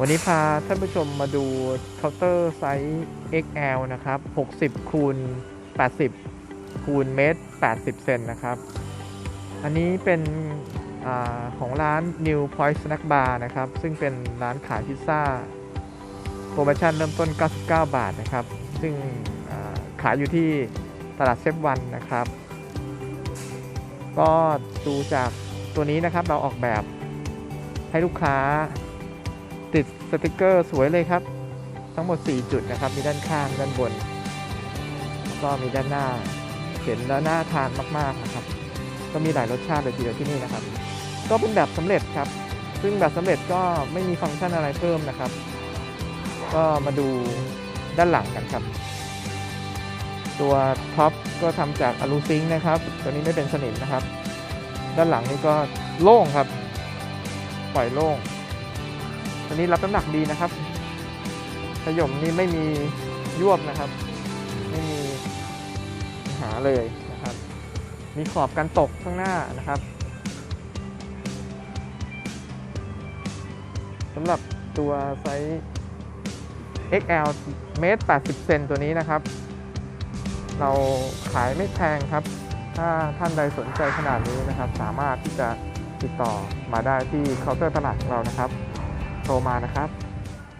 วันนี้พาท่านผู้ชมมาดูเคาน์เตอร์ไซส์ XL นะครับ 60 คูณ 80 คูณเมตร 80 เซนนะครับ อันนี้เป็นอของร้าน New Point Snack Bar นะครับ ซึ่งเป็นร้านขายพิซซ่า โปรโมชั่นเริ่มต้น 99 บาทนะครับ ซึ่งขายอยู่ที่ตลาดเซฟวันนะครับ ก็ดูจากตัวนี้นะครับเราออกแบบให้ลูกค้า ติดสติกเกอร์สวยเลยครับ ทั้งหมด 4 จุดนะครับ มีด้านข้างด้านบน ก็มีด้านหน้า เห็นแล้วน่าทานมากๆนะครับ ก็มีหลายรสชาติเลยทีเดียวที่นี่นะครับ ก็เป็นแบบสำเร็จครับ ซึ่งแบบสำเร็จก็ไม่มีฟังก์ชันอะไรเพิ่มนะครับ ก็มาดูด้านหลังกันครับ ตัวท็อปก็ทำจากอลูซิงนะครับ ตัวนี้ไม่เป็นสนิมนะครับ ด้านหลังนี่ก็โล่งครับ ปล่อยโล่ง ตัวนี้รับน้ำหนักดีนะครับขยมนี่ไม่มียวบนะครับ ไม่มีปัญหาเลยนะครับ มีขอบกันตกข้างหน้านะครับสำหรับตัวไซส์ XL เมตร80 เซนตัวนี้นะครับ เราขายไม่แพงครับ ถ้าท่านใดสนใจขนาดนี้นะครับ สามารถที่จะติดต่อมาได้ที่เคาน์เตอร์ตลาดของเรานะครับ โทรมานะครับ